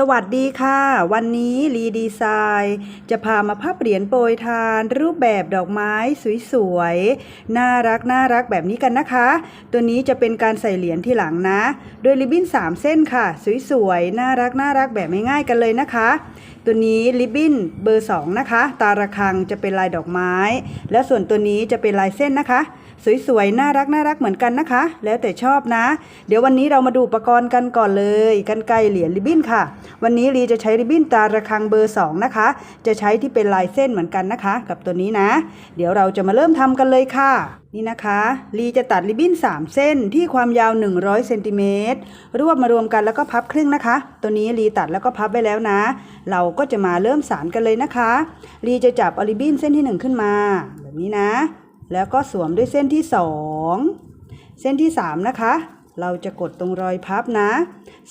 สวัสดีค่ะ วันนี้รีดีไซน์จะพามาพับเหรียญโปรยทาน รูปแบบดอกไม้สวยๆ น่ารักน่ารักแบบนี้กันนะคะ ตัวนี้จะเป็นการใส่เหรียญที่หลังนะ โดยริบบิ้น 3 เส้นค่ะ สวยๆ น่ารักน่ารักแบบง่ายๆกันเลยนะคะ ตัวนี้ริบบิ้นเบอร์ 2 นะคะ ตาระคังจะเป็นลายดอกไม้ แล้วส่วนตัวนี้จะเป็นลายเส้นนะคะ สวยๆ น่ารักน่ารักเหมือนกันนะคะ แล้วแต่ชอบนะ เดี๋ยววันนี้เรามาดูอุปกรณ์กันก่อนเลยกันไกรเหรียญริบบิ้นค่ะวันนี้รีจะใช้ริบบิ้นตาระคังเบอร์ 2 นะคะ จะใช้ที่เป็นลายเส้นเหมือนกันนะคะ กับตัวนี้นะ เดี๋ยวเราจะมาเริ่มทำกันเลยค่ะ นี่นะคะรีจะตัดริบบิ้น 3 เส้นที่ความยาว 100เซนติเมตรรวบมารวมกันแล้วก็พับครึ่งนะคะ ตัวนี้รีตัดแล้วก็พับไว้แล้วนะ เราก็จะมาเริ่มสานกันเลยนะคะรีจะจับอริบบิ้นเส้นที่ 1 ขึ้นมา แบบนี้นะ แล้วก็สวมด้วยเส้นที่ 2 เส้นที่ 3 นะคะ เราจะกดตรงรอยพับนะ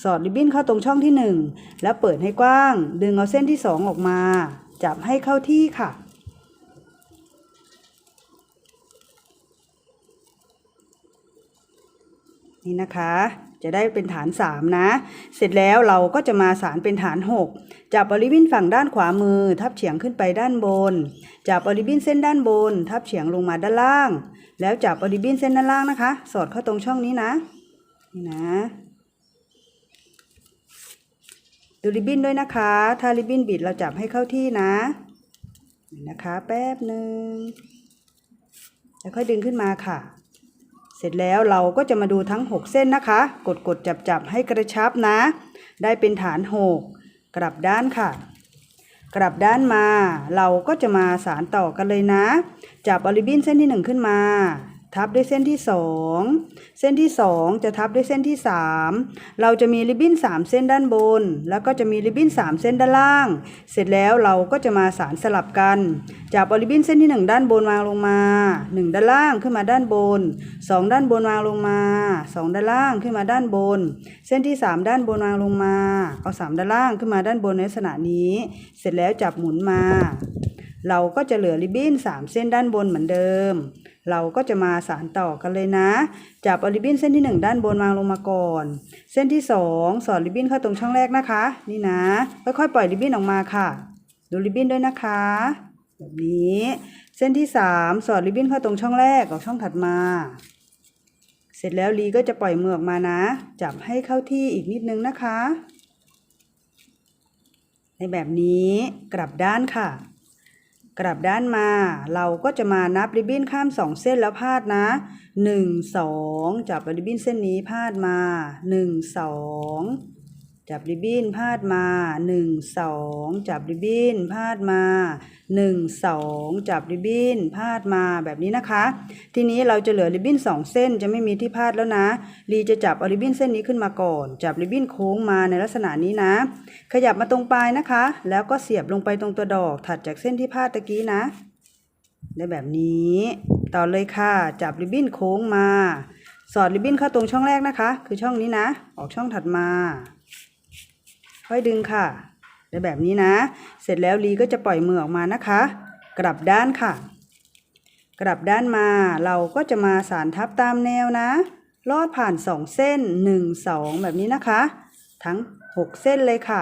สอดริบบิ้นเข้าตรงช่องที่ 1 แล้วเปิดให้กว้าง ดึงเอาเส้นที่ 2 ออกมา จับให้เข้าที่ค่ะ นี่นะคะจะได้เป็นฐาน 3 นะ เสร็จแล้วเราก็จะมาสารเป็นฐาน 6 จับบริบินฝั่งด้านขวามือ ทับเฉียงขึ้นไปด้านบน จับบริบินเส้นด้านบน ทับเฉียงลงมาด้านล่าง แล้วจับบริบินเส้นด้านล่างนะคะ สอดเข้าตรงช่องนี้นะ นี่นะดูริบบิ้นด้วยนะคะ ถ้าริบบิ้นบิดเราจับให้เข้าที่นะนี่นะคะแป๊บหนึ่งแล้วค่อยดึงขึ้นมาค่ะ เสร็จแล้วเราก็จะมาดูทั้ง 6 เส้นนะคะ กดกดจับจับให้กระชับนะ ได้เป็นฐาน 6 กลับด้านค่ะ กลับด้านมา เราก็จะมาสารต่อกันเลยนะ จับอริบบินเส้นที่ 1 ขึ้นมา ทับด้วยเส้นที่ 2 เส้นที่ 2 จะทับด้วยเส้นที่ 3 เราจะมีริบบิ้น 3 เส้นด้านบน แล้วก็จะมีริบบิ้น 3 เส้นด้านล่าง เสร็จแล้วเราก็จะมาสารสลับกัน จับอริบบิ้นเส้นที่ 1 ด้านบนวางลงมา 1 ด้านล่างขึ้นมาด้านบน 2 ด้านบนวางลงมา 2 ด้านล่างขึ้นมาด้านบน เส้นที่ 3 ด้านบนวางลงมา เอา 3 ด้านล่างขึ้นมาด้านบนในลักษณะนี้ เสร็จแล้วจับหมุนมา เราก็จะเหลือริบบิ้น3 เส้นด้านบนเหมือนเดิม เราก็จะมาสานต่อกันเลยนะ จับเอาริบบิ้นเส้นที่ 1 ด้านบนวางลงมาก่อน เส้นที่ 2 สอดริบบิ้นเข้าตรงช่องแรกนะคะ นี่นะ ค่อยๆปล่อยริบบิ้นออกมาค่ะ ดูริบบิ้นด้วยนะคะ แบบนี้ เส้นที่ 3 สอดริบบิ้นเข้าตรงช่องแรกกับช่องถัดมา เสร็จแล้วลีก็จะปล่อยมือออกมานะ จับให้เข้าที่อีกนิดนึงนะคะ ในแบบนี้กลับด้านค่ะ กลับด้านมา เราก็จะมานับริบบิ้นข้ามสองเส้นแล้วพาดนะหนึ่งสองจับริบบิ้นเส้นนี้พาดมาหนึ่งสอง จับริบบิ้นพาดมาหนึ่งสองจับริบบิ้นพาดมาหนึ่งสองจับริบบิ้นพาดมาแบบนี้นะคะ ทีนี้เราจะเหลือริบบิ้นสองเส้นจะไม่มีที่พาดแล้วนะลีจะจับเอาริบบิ้นเส้นนี้ขึ้นมาก่อน จับริบบิ้นโค้งมาในลักษณะนี้นะ ขยับมาตรงปลายนะคะ แล้วก็เสียบลงไปตรงตัวดอกถัดจากเส้นที่พาดตะกี้นะ ได้แบบนี้ ต่อเลยค่ะ จับริบบิ้นโค้งมา สอดริบบิ้นเข้าตรงช่องแรกนะคะ คือช่องนี้นะ ออกช่องถัดมา ค่อยดึงค่ะได้แบบนี้นะ เสร็จแล้วลีก็จะปล่อยมือออกมานะคะ กลับด้านค่ะ กลับด้านมาเราก็จะมาสารทับตามแนวนะ ลอดผ่านสองเส้นหนึ่งสองแบบนี้นะคะ ทั้งหกเส้นเลยค่ะ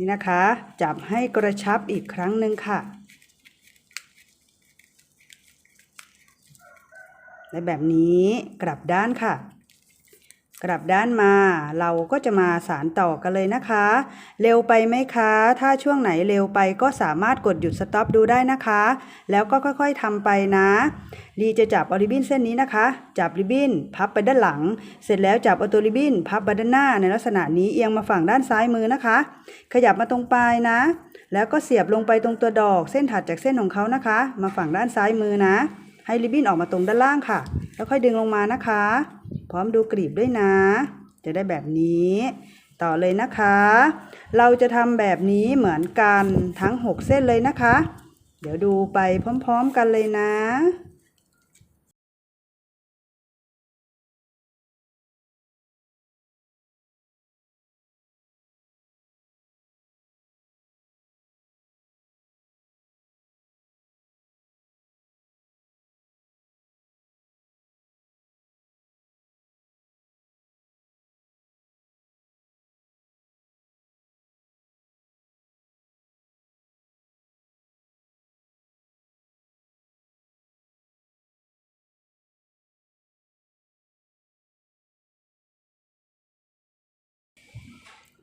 นี่นะคะ จับให้กระชับอีกครั้งหนึ่งค่ะ และแบบนี้กลับด้านค่ะ กลับด้านมาเราก็จะมาสารต่อกันเลยนะคะ เร็วไปไหมคะ ถ้าช่วงไหนเร็วไปก็สามารถกดหยุดสต็อปดูได้นะคะ แล้วก็ค่อยๆทำไปนะดีจะจับเอาริบบิ้นเส้นนี้นะคะ จับริบบิ้น พับไปด้านหลัง เสร็จแล้วจับเอาตัวริบบิ้น พับไปด้านหน้าในลักษณะนี้เอียงมาฝั่งด้านซ้ายมือนะคะ ขยับมาตรงปลายนะ แล้วก็เสียบลงไปตรงตัวดอก เส้นถัดจากเส้นของเขานะคะ มาฝั่งด้านซ้ายมือนะ ให้ริบบิ้นออกมาตรงด้านล่างค่ะ แล้วค่อยดึงลงมานะคะ พร้อมดูกลีบด้วยนะ จะได้แบบนี้ ต่อเลยนะคะ เราจะทำแบบนี้เหมือนกันทั้ง 6 เส้นเลยนะคะ เดี๋ยวดูไปพร้อมๆกันเลยนะ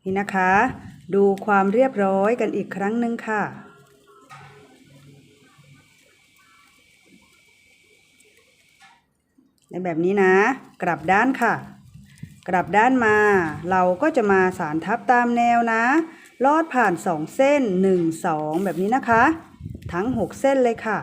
นี่นะคะ ดูความเรียบร้อยกันอีกครั้งหนึ่งค่ะ ในแบบนี้นะ กลับด้านค่ะ กลับด้านมา เราก็จะมาสารทับตามแนวนะ ลอดผ่าน 2 เส้น 1 2 แบบนี้นะคะ ทั้ง 6 เส้นเลยค่ะ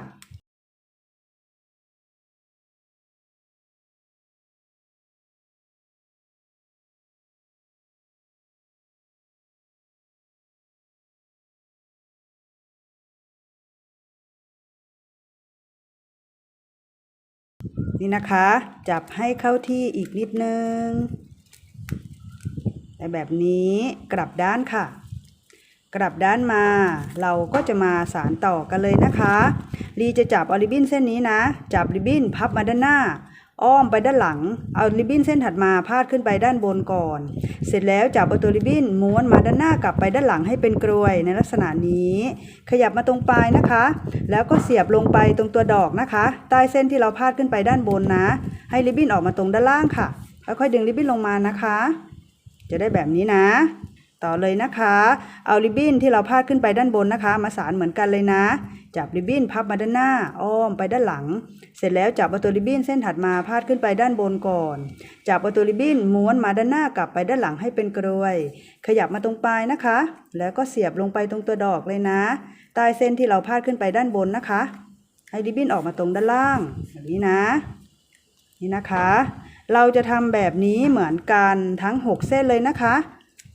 นี่นะคะ จับให้เข้าที่อีกนิดนึงแต่แบบนี้กลับด้านค่ะ กลับด้านมา เราก็จะมาสารต่อกันเลยนะคะลีจะจับอาริบินเส้นนี้นะ จับริบบินพับมาด้านหน้า อ้อมไปด้านหลัง เอาริบบิ้นเส้นถัดมาพาดขึ้นไปด้านบนก่อน เสร็จแล้วจับเอาตัวริบบิ้นม้วนมาด้านหน้ากลับไปด้านหลังให้เป็นกรวยในลักษณะนี้ ขยับมาตรงปลายนะคะ แล้วก็เสียบลงไปตรงตัวดอกนะคะ ใต้เส้นที่เราพาดขึ้นไปด้านบนนะ ให้ริบบิ้นออกมาตรงด้านล่างค่ะ ค่อยๆดึงริบบิ้นลงมานะคะ จะได้แบบนี้นะ ต่อเลยนะคะ เอาริบบิ้นที่เราพาดขึ้นไปด้านบนนะคะ มาสานเหมือนกันเลยนะ จับริบบิ้นพับมาด้านหน้า อ้อมไปด้านหลัง เสร็จแล้วจับเอาตัวริบบิ้นเส้นถัดมาพาดขึ้นไปด้านบนก่อน จับเอาตัวริบบิ้นม้วนมาด้านหน้ากลับไปด้านหลังให้เป็นกรวย ขยับมาตรงปลายนะคะ แล้วก็เสียบลงไปตรงตัวดอกเลยนะ ใต้เส้นที่เราพาดขึ้นไปด้านบนนะคะ ให้ริบบิ้นออกมาตรงด้านล่างแบบนี้นะ นี่นะคะ เราจะทำแบบนี้เหมือนกันทั้ง 6 เส้นเลยนะคะ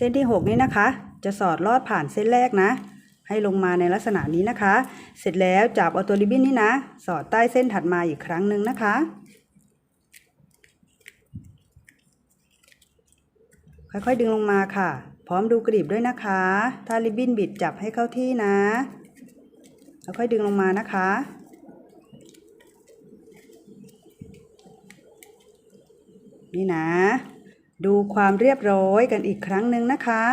เส้นที่ 6 นี้นะคะ จะสอดลอดผ่านเส้นแรกนะ ให้ลงมาในลักษณะนี้นะคะ เสร็จแล้วจับเอาตัวริบบิ้นนี้นะ สอดใต้เส้นถัดมาอีกครั้งหนึ่งนะคะ ค่อยๆดึงลงมาค่ะ พร้อมดูกรีบด้วยนะคะ ถ้าริบบิ้นบิดจับให้เข้าที่นะ แล้วค่อยดึงลงมานะคะนี่นะ ดูความเรียบร้อยกันอีกครั้งหนึ่งนะคะ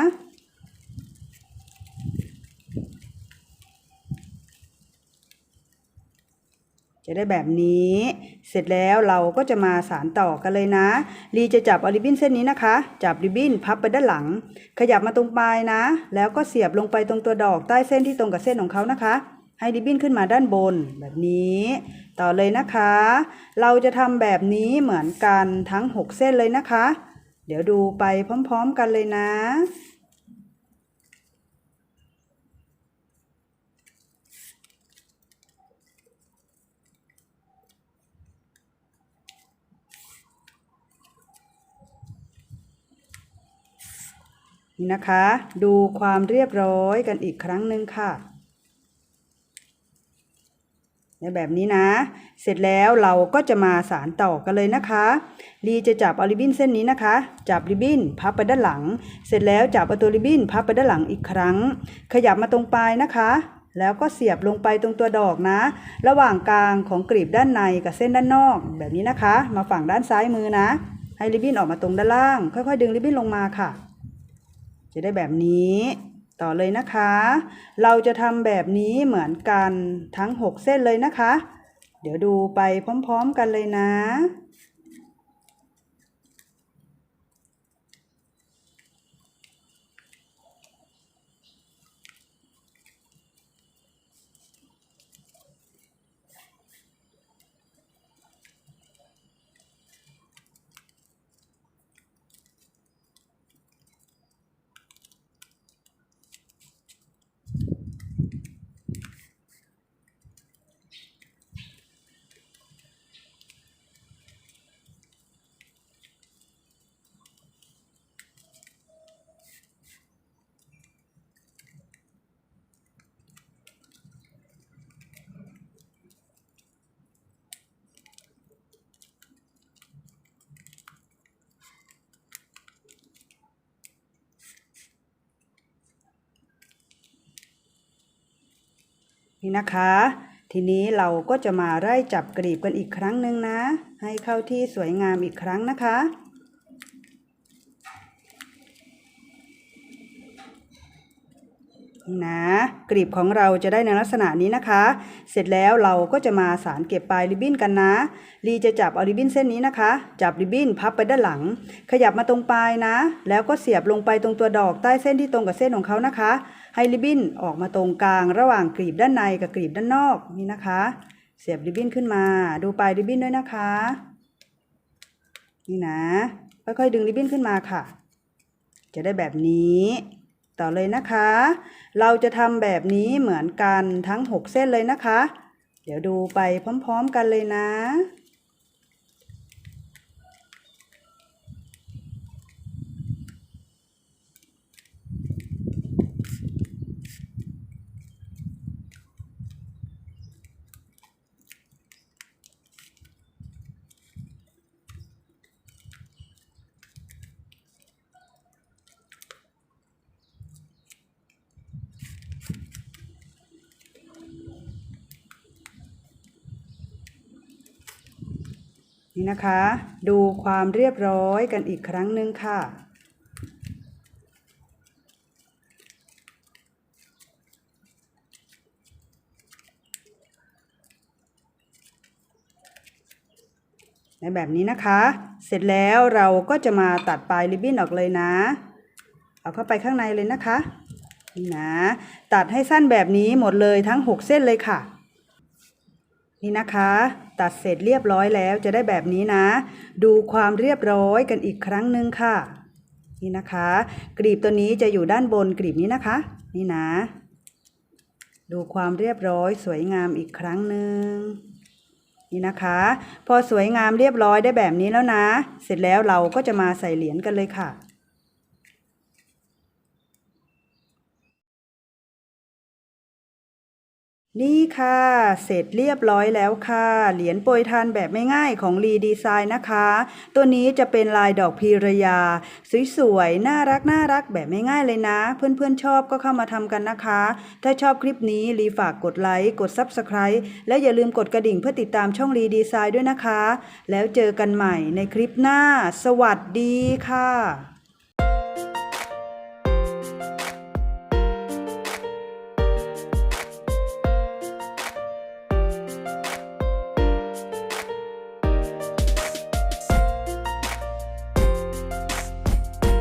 จะได้แบบนี้ เสร็จแล้วเราก็จะมาสารต่อกันเลยนะลีจะจับอริบินเส้นนี้นะคะ จับริบบิ้นพับไปด้านหลัง ขยับมาตรงปลายนะ แล้วก็เสียบลงไปตรงตัวดอกใต้เส้นที่ตรงกับเส้นของเขานะคะ ให้ริบบิ้นขึ้นมาด้านบนแบบนี้ต่อเลยนะคะ เราจะทำแบบนี้เหมือนกันทั้ง 6 เส้นเลยนะคะ เดี๋ยวดูไปพร้อมๆกันเลยนะ นี่นะคะ ดูความเรียบร้อยกันอีกครั้งหนึ่งค่ะ ในแบบนี้นะ เสร็จแล้วเราก็จะมาสารต่อกันเลยนะคะลีจะจับเอาริบบิ้นเส้นนี้นะคะ จับริบบิ้นพับไปด้านหลัง เสร็จแล้วจับเอาตัวริบบิ้นพับไปด้านหลังอีกครั้ง ขยับมาตรงปลายนะคะ แล้วก็เสียบลงไปตรงตัวดอกนะ ระหว่างกลางของกลีบด้านในกับเส้นด้านนอก แบบนี้นะคะ มาฝั่งด้านซ้ายมือนะ ให้ริบบิ้นออกมาตรงด้านล่าง ค่อยๆ ดึงริบบิ้นลงมาค่ะ จะได้แบบนี้ ต่อเลยนะคะ เราจะทำแบบนี้เหมือนกันทั้ง 6 เส้นเลยนะคะ เดี๋ยวดูไปพร้อม ๆ กันเลยนะ นี่นะคะ ทีนี้เราก็จะมาไล่จับกลีบกันอีกครั้งหนึ่งนะ ให้เข้าที่สวยงามอีกครั้งนะคะ นี่นะ กลีบของเราจะได้ในลักษณะนี้นะคะ เสร็จแล้วเราก็จะมาสารเก็บปลายริบบิ้นกันนะลีจะจับเอาริบบิ้นเส้นนี้นะคะ จับริบบิ้นพับไปด้านหลัง ขยับมาตรงปลายนะ แล้วก็เสียบลงไปตรงตัวดอกใต้เส้นที่ตรงกับเส้นของเขานะคะ ให้ริบบิ้นออกมาตรงกลางระหว่างกลีบด้านในกับกลีบด้านนอกนี่นะคะ เสียบริบบิ้นขึ้นมา ดูปลายริบบิ้นด้วยนะคะ นี่นะค่อยๆดึงริบบิ้นขึ้นมาค่ะ จะได้แบบนี้ ต่อเลยนะคะ เราจะทำแบบนี้เหมือนกันทั้ง 6 เส้นเลยนะคะ เดี๋ยวดูไปพร้อม ๆ กันเลยนะ นะคะ ดูความเรียบร้อยกันอีกครั้งหนึ่งค่ะ ในแบบนี้นะคะ เสร็จแล้วเราก็จะมาตัดปลายริบบิ้นออกเลยนะ เอาเข้าไปข้างในเลยนะคะ นี่นะ ตัดให้สั้นแบบนี้หมดเลยทั้ง 6 เส้นเลยค่ะ นี่นะคะ ตัดเสร็จเรียบร้อยแล้วจะได้แบบนี้นะ ดูความเรียบร้อยกันอีกครั้งหนึ่งค่ะ นี่นะคะกลีบตัวนี้จะอยู่ด้านบนกลีบนี้นะคะ นี่นะ ดูความเรียบร้อยสวยงามอีกครั้งหนึ่งนี่นะคะ พอสวยงามเรียบร้อยได้แบบนี้แล้วนะ เสร็จแล้วเราก็จะมาใส่เหรียญกันเลยค่ะ นี่ค่ะ เสร็จเรียบร้อยแล้วค่ะ เหรียญโปรยทานแบบไม่ง่ายของรีดีไซน์นะคะ ตัวนี้จะเป็นลายดอกพีรยา สวยๆ น่ารักน่ารักแบบไม่ง่ายเลยนะ เพื่อนๆชอบก็เข้ามาทำกันนะคะ ถ้าชอบคลิปนี้รีฝากกดไลค์ กด Subscribe และอย่าลืมกดกระดิ่งเพื่อติดตามช่องรีดีไซน์ด้วยนะคะ แล้วเจอกันใหม่ในคลิปหน้า สวัสดีค่ะ